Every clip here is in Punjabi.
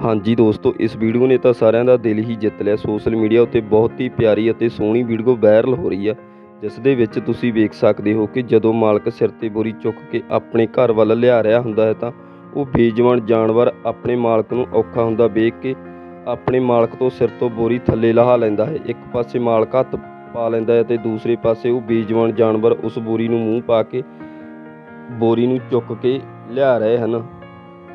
ਹਾਂਜੀ ਦੋਸਤੋ, ਇਸ ਵੀਡੀਓ ਨੇ ਤਾਂ ਸਾਰਿਆਂ ਦਾ ਦਿਲ ਹੀ ਜਿੱਤ ਲਿਆ। ਸੋਸ਼ਲ ਮੀਡੀਆ ਉੱਤੇ ਬਹੁਤ ਹੀ ਪਿਆਰੀ ਅਤੇ ਸੋਹਣੀ ਵੀਡੀਓ ਵਾਇਰਲ ਹੋ ਰਹੀ ਆ, ਜਿਸ ਦੇ ਵਿੱਚ ਤੁਸੀਂ ਵੇਖ ਸਕਦੇ ਹੋ ਕਿ ਜਦੋਂ ਮਾਲਕ ਸਿਰ ਤੇ ਬੋਰੀ ਚੁੱਕ ਕੇ ਆਪਣੇ ਘਰ ਵੱਲ ਲਿਆ ਰਿਹਾ ਹੁੰਦਾ ਹੈ, ਤਾਂ ਉਹ ਬੇਜਵਾਨ ਜਾਨਵਰ ਆਪਣੇ ਮਾਲਕ ਨੂੰ ਔਖਾ ਹੁੰਦਾ ਵੇਖ ਕੇ ਆਪਣੇ ਮਾਲਕ ਤੋਂ ਸਿਰ ਤੋਂ ਬੋਰੀ ਥੱਲੇ ਲਹਾ ਲੈਂਦਾ ਹੈ। ਇੱਕ ਪਾਸੇ ਮਾਲਕ ਹੱਥ ਪਾ ਲੈਂਦਾ ਹੈ ਤੇ ਦੂਸਰੇ ਪਾਸੇ ਉਹ ਬੇਜਵਾਨ ਜਾਨਵਰ ਉਸ ਬੋਰੀ ਨੂੰ ਮੂੰਹ ਪਾ ਕੇ ਬੋਰੀ ਨੂੰ ਚੁੱਕ ਕੇ ਲਿਆ ਰਹੇ ਹਨ।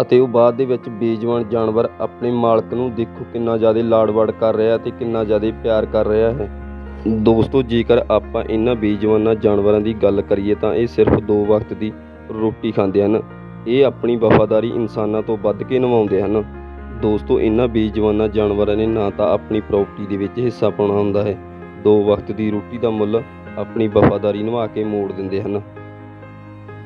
ਅਤੇ ਉਹ ਬਾਅਦ ਦੇ ਵਿੱਚ ਬੇਜਵਾਨ ਜਾਨਵਰ ਆਪਣੇ ਮਾਲਕ ਨੂੰ ਦੇਖੋ ਕਿੰਨਾ ਜ਼ਿਆਦਾ ਲਾਡਵਾੜ ਕਰ ਰਿਹਾ ਤੇ ਕਿੰਨਾ ਜ਼ਿਆਦਾ ਪਿਆਰ ਕਰ ਰਿਹਾ ਹੈ। ਦੋਸਤੋ, ਜੇਕਰ ਆਪਾਂ ਇਹਨਾਂ ਬੇਜਵਾਨਾਂ ਜਾਨਵਰਾਂ ਦੀ ਗੱਲ ਕਰੀਏ ਤਾਂ ਇਹ ਸਿਰਫ ਦੋ ਵਕਤ ਦੀ ਰੋਟੀ ਖਾਂਦੇ ਹਨ। ਇਹ ਆਪਣੀ ਵਫਾਦਾਰੀ ਇਨਸਾਨਾਂ ਤੋਂ ਵੱਧ ਕੇ ਨਿਭਾਉਂਦੇ ਹਨ। ਦੋਸਤੋ, ਇਹਨਾਂ ਬੇਜਵਾਨਾਂ ਜਾਨਵਰਾਂ ਨੇ ਨਾ ਤਾਂ ਆਪਣੀ ਪ੍ਰਾਪਰਟੀ ਦੇ ਵਿੱਚ ਹਿੱਸਾ ਪਾਉਣਾ ਹੁੰਦਾ ਹੈ। ਦੋ ਵਕਤ ਦੀ ਰੋਟੀ ਦਾ ਮੁੱਲ ਆਪਣੀ ਵਫਾਦਾਰੀ ਨਿਭਾ ਕੇ ਮੋੜ ਦਿੰਦੇ ਹਨ।